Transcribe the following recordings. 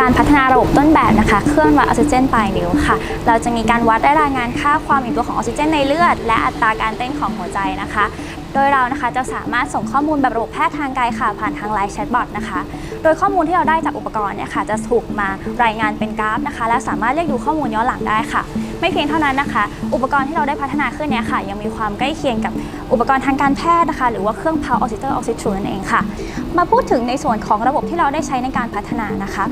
การพัฒนาระบบต้นแบบนะคะเครื่องวัดออกซิเจนปลายนิ้วค่ะ เราจะมีการวัดได้รายงานค่าความอิ่มตัวของออกซิเจนในเลือด และอัตราการเต้นของหัวใจนะคะ โดยเรานะคะจะสามารถส่งข้อมูลแบบระบบแพทย์ทางไกลค่ะ ผ่านทางไลน์แชทบอทนะคะ โดยข้อมูลที่เราได้จากอุปกรณ์เนี่ยค่ะจะถูกมารายงานเป็นกราฟนะคะ และสามารถเรียกดูข้อมูลย้อนหลังได้ค่ะ ไม่เพียงเท่านั้นนะคะ อุปกรณ์ที่เราได้พัฒนาขึ้นเนี่ยค่ะ ยังมีความใกล้เคียงกับอุปกรณ์ทางการแพทย์นะคะ หรือว่าเครื่อง Pulse Oximeter Oxytune นั่นเองค่ะ มาพูดถึงในส่วนของระบบที่เราได้ใช้ในการพัฒนานะคะ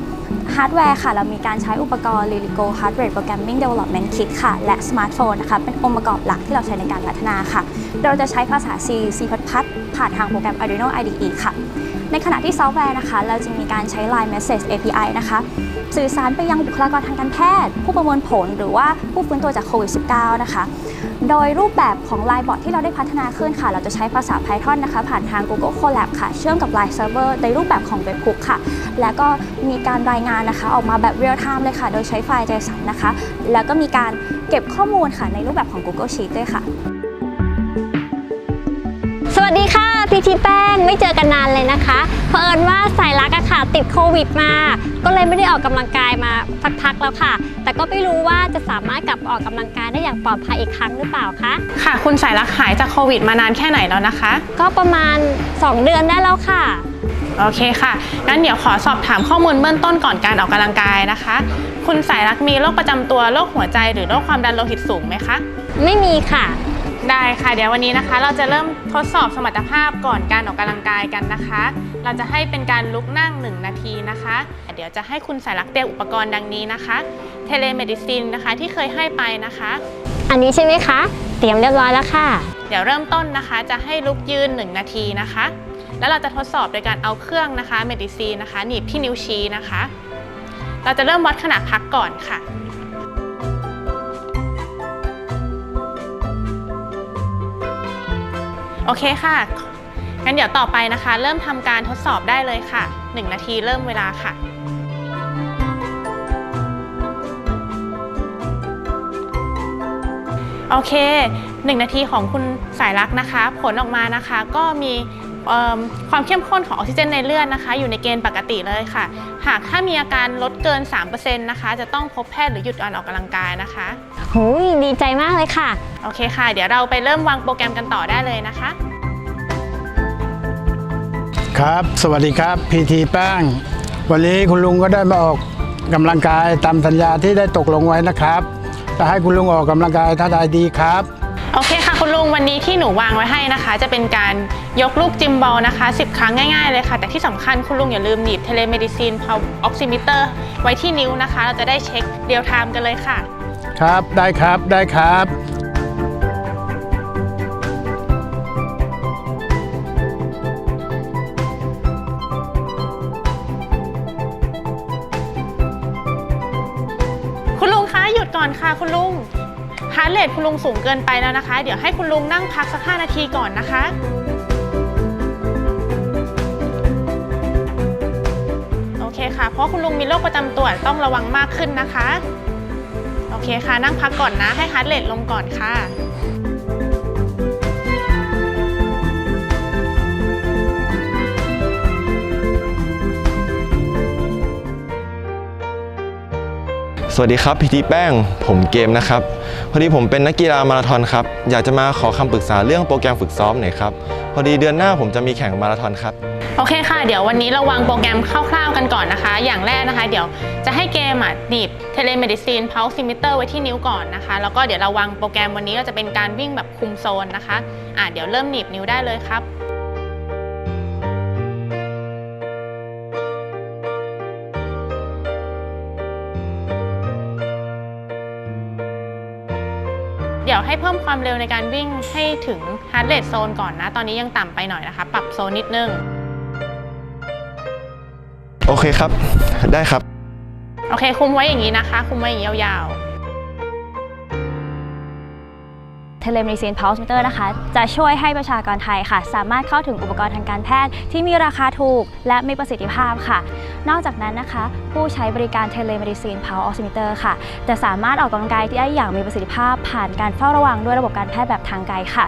ฮาร์ดแวร์ค่ะ เรามีการใช้อุปกรณ์ Liligo Heart Rate Programming Development Kit ค่ะ และสมาร์ทโฟนนะคะเป็นองค์ประกอบหลักที่เราใช้ในการพัฒนาค่ะ เราจะใช้ภาษา C C++ ผ่านทางโปรแกรม Arduino IDE ค่ะ ในขณะที่ซอฟต์แวร์นะคะ เราจะมีการใช้ Line Message API นะคะ สื่อสารไปยังบุคลากรทางการแพทย์ ผู้ประเมวลผลหรือว่าผู้ฟื้นตัวจากโควิด -19 นะคะ โดยรูปแบบของ Line Bot ที่เราได้พัฒนาขึ้นค่ะ เราจะใช้ภาษา Python นะคะ ผ่านทาง Google Colab ค่ะ เชื่อมกับ Line Server ในรูปแบบของ Webhook ค่ะ แล้วก็มีการรายงานนะคะ ออกมาแบบ real time เลยค่ะ โดยใช้ไฟล์ JSON นะคะ แล้วก็มีการเก็บข้อมูลค่ะในรูปแบบของ Google Sheet ด้วยค่ะ วัสดีค่ะ พี่ทีแป้งไม่เจอกันนานเลยนะคะเผอิญว่าสายรักอะค่ะติดโควิดมา ก็เลยไม่ได้ออกกำลังกายมาพักๆแล้วค่ะ แต่ก็ไม่รู้ว่าจะสามารถกลับออกกำลังกายได้อย่างปลอดภัยอีกครั้งหรือเปล่าคะค่ะ คุณสายรักหายจากโควิดมานานแค่ไหนแล้วนะคะ ก็ประมาณ 2 เดือนได้แล้วค่ะโอเคค่ะงั้นเดี๋ยวขอสอบถามข้อมูลเบื้องต้นก่อนการออกกำลังกายนะคะ คุณสายรักมีโรคประจำตัวโรคหัวใจ หรือโรคความดันโลหิตสูงไหมคะ ไม่มีค่ะ ได้ค่ะเดี๋ยววันนี้นะคะ เราจะเริ่มทดสอบสมรรถภาพก่อนการออกกำลังกายกันนะคะ เราจะให้เป็นการลุกนั่ง 1 นาทีนะคะ เดี๋ยวจะให้คุณสายรักเตรียมอุปกรณ์ดังนี้นะคะ เทเลเมดิซินนะคะที่เคยให้ไปนะคะ อันนี้ใช่ไหมคะ เตรียมเรียบร้อยแล้วค่ะ เดี๋ยวเริ่มต้นนะคะจะให้ลุกยืน 1 นาทีนะคะ แล้วเราจะทดสอบโดยการเอาเครื่องนะคะเมดิซีนะคะหนีบที่นิ้วชี้นะคะ เราจะเริ่มวัดขนาดพักก่อนค่ะ อเคค่ะ งั้นเดี๋ยวต่อไปนะคะ เริ่มทำการทดสอบได้เลยค่ะ 1 นาทีเริ่มเวลาค่ะโอเค 1 นาทีของคุณสายรักนะคะ ผลออกมานะคะก็มี ความเข้มข้นของออกซิเจนในเลือดนะคะ อยู่ในเกณฑ์ปกติเลยค่ะ หากถ้ามีอาการลดเกิน 3%นะคะ จะต้องพบแพทย์หรือหยุดการออกกำลังกายนะคะหูยดีใจมากเลยค่ะ โอเคค่ะ เดี๋ยวเราไปเริ่มวางโปรแกรมกันต่อได้เลยนะคะ ครับ สวัสดีครับพีทีแป้ง วันนี้คุณลุงก็ได้มาออกกำลังกายตามสัญญาที่ได้ตกลงไว้นะครับจะให้คุณลุงออกกำลังกายท่าใดดีครับโอเคค่ะคุณ ลุงวันนี้ที่หนูวางไว้ให้นะคะ จะเป็นการยกลูกจิมบอลนะคะ 10 ครั้งง่ายๆเลยค่ะ แต่ที่สำคัญคุณลุงอย่าลืมหนีบเทเลเมดิซินพาวออกซิมิเตอร์ไว้ที่นิ้วนะคะ เราจะได้เช็คเรียลไทม์กันเลยค่ะ ครับ ได้ครับ ได้ครับ คุณลุงคะหยุดก่อนค่ะ คุณลุง ฮาร์ดเรทคุณลุงสูงเกินไปแล้วนะคะ เดี๋ยวให้คุณลุงนั่งพักสัก 5 นาทีก่อนนะคะโอเคค่ะ เพราะคุณลุงมีโรคประจำตัวต้องระวังมากขึ้นนะคะ โอเคค่ะนั่งพักก่อนนะ ให้ฮาร์ดเรทลงก่อนค่ะ สวัสดีครับพีทีแป้ง ผมเกมนะครับ พอดีผมเป็นนักกีฬามาราธอนครับ อยากจะมาขอคำปรึกษาเรื่องโปรแกรมฝึกซ้อมหน่อยครับ พอดีเดือนหน้าผมจะมีแข่งมาราธอนครับ โอเคค่ะ เดี๋ยววันนี้เราวางโปรแกรมคร่าวๆกันก่อนนะคะ อย่างแรกนะคะ เดี๋ยวจะให้เกมอะหนีบเทเลเมดิซินพาวซิมิเตอร์ไว้ที่นิ้วก่อนนะคะ แล้วก็เดี๋ยวเราวางโปรแกรมวันนี้เราจะเป็นการวิ่งแบบคุมโซนนะคะ อะเดี๋ยวเริ่มหนีบนิ้วได้เลยครับ ดี๋ยวให้เพิ่มความเร็วในการวิ่งให้ถึง heart rate zone ก่อนนะ ตอนนี้ยังต่ำไปหน่อยนะคะ ปรับโซนนิดนึง โอเคครับ ได้ครับ โอเค คุมไว้อย่างนี้นะคะ คุมไว้อย่างนี้ยาว เทเลเมดิซินพาวส์มิเตอร์นะคะ จะช่วยให้ประชากรไทยค่ะ สามารถเข้าถึงอุปกรณ์ทางการแพทย์ที่มีราคาถูกและมีประสิทธิภาพค่ะ นอกจากนั้นนะคะ ผู้ใช้บริการเทเลเมดิซินพาวออกซิมิเตอร์ค่ะจะสามารถออกกำลังกายได้อย่างมีประสิทธิภาพผ่านการเฝ้าระวังด้วยระบบการแพทย์แบบทางไกลค่ะ